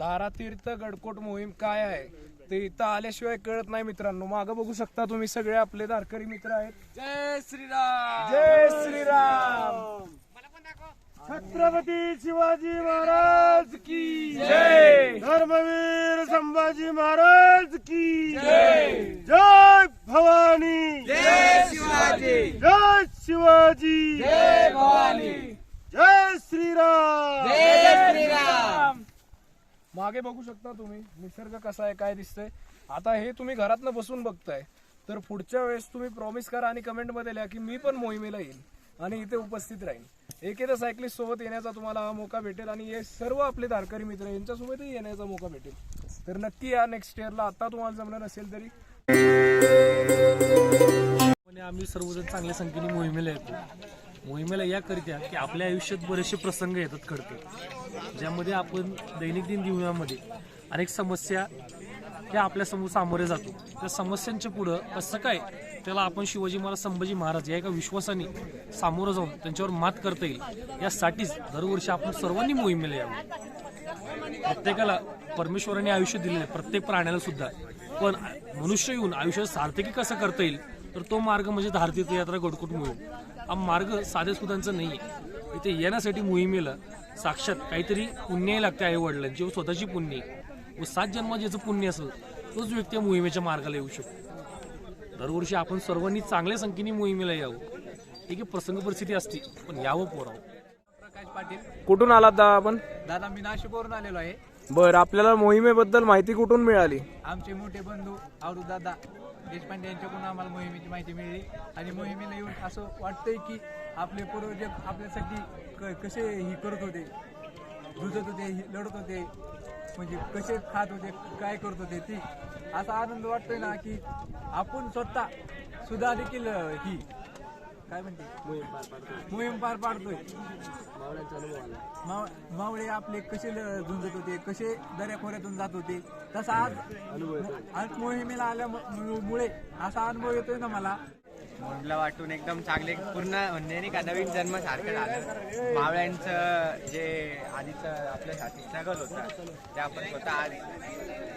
दारातीर्थ गडकोट मोहीम काय आहे? ते इथं आल्याशिवाय कळत नाही मित्रांनो. मागं बघू शकता तुम्ही सगळे आपले दारकरी मित्र आहेत. जय श्रीराम! जय श्रीराम! छत्रपती शिवाजी महाराज की जय! धर्मवीर संभाजी महाराज की जय! जय भवानी! जय शिवाजी! जय शिवाजी! जय भवानी! जय श्रीराम! जय श्रीराम मागे बघू शकता तुम्ही. निसर्ग कसा आहे काय दिसतंय. आता हे तुम्ही घरातनं बसून बघताय. तर पुढच्या वेळेस तुम्ही प्रॉमिस करा आणि कमेंटमध्ये लिहा की मी पण मोहिमेला येईल आणि इथे उपस्थित राहील एकेदा सायकलिस्ट सोबत येण्याचा तुम्हाला हा मौका भेटेल आणि हे सर्व आपले धारकरी मित्र यांच्यासोबतही येण्याचा मौका भेटेल. तर नक्की या नेक्स्ट इयरला आता तुम्हाला जमणार असेल तरी. आम्ही सर्वजण चांगल्या संख्येने मोहिमेला येतो. मोहिमेला या करत्या की आपल्या आयुष्यात बरेचसे प्रसंग येतात घडतात ज्यामध्ये आपण दैनंदिन जीवनामध्ये अनेक समस्या या आपल्यासमोर सामोरे जातो. त्या समस्यांच्या पुढं कसं काय त्याला आपण शिवाजी महाराज संभाजी महाराज या एका विश्वासाने सामोरं जाऊन त्यांच्यावर मात करता येईल यासाठीच दरवर्षी आपण सर्वांनी मोहिमेला यावं. प्रत्येकाला परमेश्वराने आयुष्य दिलेलं आहे प्रत्येक प्राण्याला सुद्धा. पण मनुष्य येऊन आयुष्यात सार्थकी कसं करता येईल? तर तो मार्ग म्हणजे धारतीर्थयात्रा यात्रा मोहीम. हा मार्ग साध्या सुधांचा नाही आहे इथे येण्यासाठी मोहिमेला साक्षात काहीतरी पुण्यही लागते आई वडिलांची व स्वतःची पुण्य आहे. व सात जन्म ज्याचं पुण्य असेल तोच व्यक्ती या मोहिमेच्या मार्गाला येऊ शकतो. दरवर्षी आपण सर्वांनी चांगल्या संख्येने मोहिमेला यावं. ठीक आहे प्रसंग परिस्थिती असते पण यावं पोरावं. प्रकाश पाटील. कुठून आलात दा आपण? दादा मी नाशिकवरून आलेलो आहे. बर आपल्याला मोहिमेबद्दल माहिती कुठून मिळाली? आमचे मोठे बंधू आवडू दादा देशपांडे यांच्याकडून आम्हाला मोहिमेची माहिती मिळाली. आणि मोहिमेला येऊन असं वाटतंय की आपले पूर्वज आपल्यासाठी क- कसे ही करत होते झुजत होते ही लढत होते म्हणजे कसे खात होते काय करत होते ते असा आनंद वाटतोय ना की आपण स्वतः सुद्धा देखील ही काय म्हणते? मोहीम पार पाडतोय. माव- मावळे आपले कसे ल- झुंजत होते? कसे दऱ्याखोऱ्यातून जात होते? तसा आज आज मोहिमेला आल्यामुळे असा अनुभव येतोय ना मला. मोडला वाटून एकदम चांगले पूर्ण म्हणजे नाही का नवीन जन्म सारखं झालं. मावळ्यांचं जे आधीचं आपल्यासाठी स्ट्रगल होतं ते आपण स्वतः आज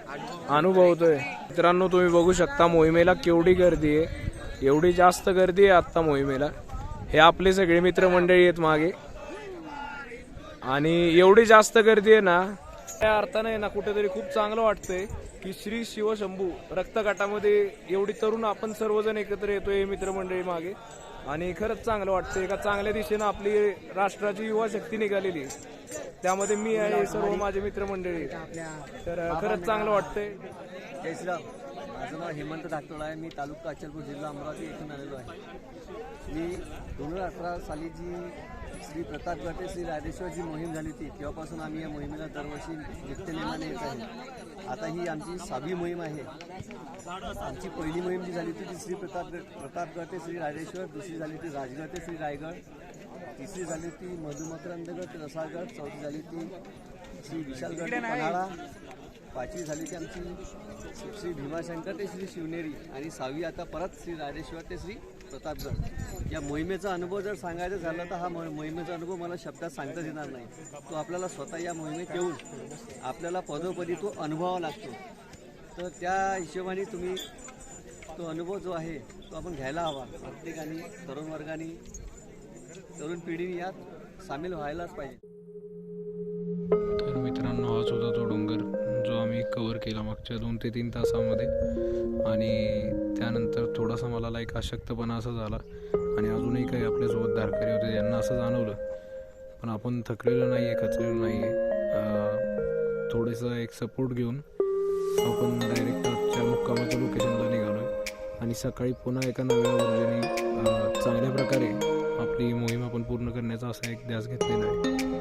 अनुभव अनुभवतोय मित्रांनो तुम्ही बघू शकता मोहिमेला केवढी गर्दी आहे. एवढी जास्त गर्दी आहे आत्ता मोहिमेला. हे आपले सगळे मित्रमंडळी आहेत मागे. आणि एवढी जास्त गर्दी आहे ना त्या अर्थाने आहे ना कुठेतरी खूप चांगलं वाटतंय की श्री शिवशंभू रक्तगटामध्ये एवढी तरुण आपण सर्वजण एकत्र येतोय मित्रमंडळी मागे. आणि खरंच चांगलं वाटतंय. एका चांगल्या दिशेनं आपली राष्ट्राची युवा शक्ती निघालेली. त्यामध्ये मी आहे सर्व माझे मित्रमंडळी. तर खरंच चांगलं वाटतंय. माझं नाव हेमंत धाकटोळा आहे. मी तालुका अचलपूर जिल्हा अमरावती येथून आलेलो आहे. मी दोन हजार अठरा साली जी श्री प्रतापगड ते श्री राजेश्वर जी मोहीम झाली होती तेव्हापासून आम्ही या मोहिमेला दरवर्षी नित्यनेमाने येत आहे. आता ही आमची सहावी मोहीम आहे. आमची पहिली मोहीम जी झाली होती ती श्री प्रतापगड प्रतापगड ते श्री राजेश्वर दुसरी झाली होती राजगड ते श्री रायगड तिसरी झाली होती मधुमकरंदगड ते रसाळगड चौथी झाली होती श्री विशालगड पन्हाळा पाचवी झाली ती आमची श्री भीमाशंकर ते श्री शिवनेरी आणि सहावी आता परत श्री राजेश्वर ते श्री प्रतापगड. या मोहिमेचा अनुभव जर सांगायचं झालं तर हा मोहिमेचा अनुभव मला शब्दात सांगताच येणार नाही. तो आपल्याला स्वतः या मोहिमेत येऊन आपल्याला पदोपदी तो अनुभवावा लागतो. तर त्या हिशोबाने तुम्ही तो अनुभव जो आहे तो आपण घ्यायला हवा. प्रत्येकाने तरुण वर्गाने तरुण पिढीने यात सामील व्हायलाच पाहिजे. तर मित्रांनो हाच होता तो डोंगर. कवर केला मागच्या दोन ते तीन तासामध्ये. आणि त्यानंतर थोडासा मला लाईक अशक्तपणा असा झाला. आणि अजूनही काही आपल्यासोबत धारकरी होते त्यांना असं जाणवलं. पण आपण थकलेलो नाही आहे खचलेलो नाही आहे थोडंसं एक सपोर्ट घेऊन आपण डायरेक्ट आजच्या मुक्कामाच्या लोकेशनला निघालो आहे आणि सकाळी पुन्हा एका नव्या ऊर्जेने चांगल्या प्रकारे आपली मोहीम आपण पूर्ण करण्याचा असा एक ध्यास घेतलेला आहे.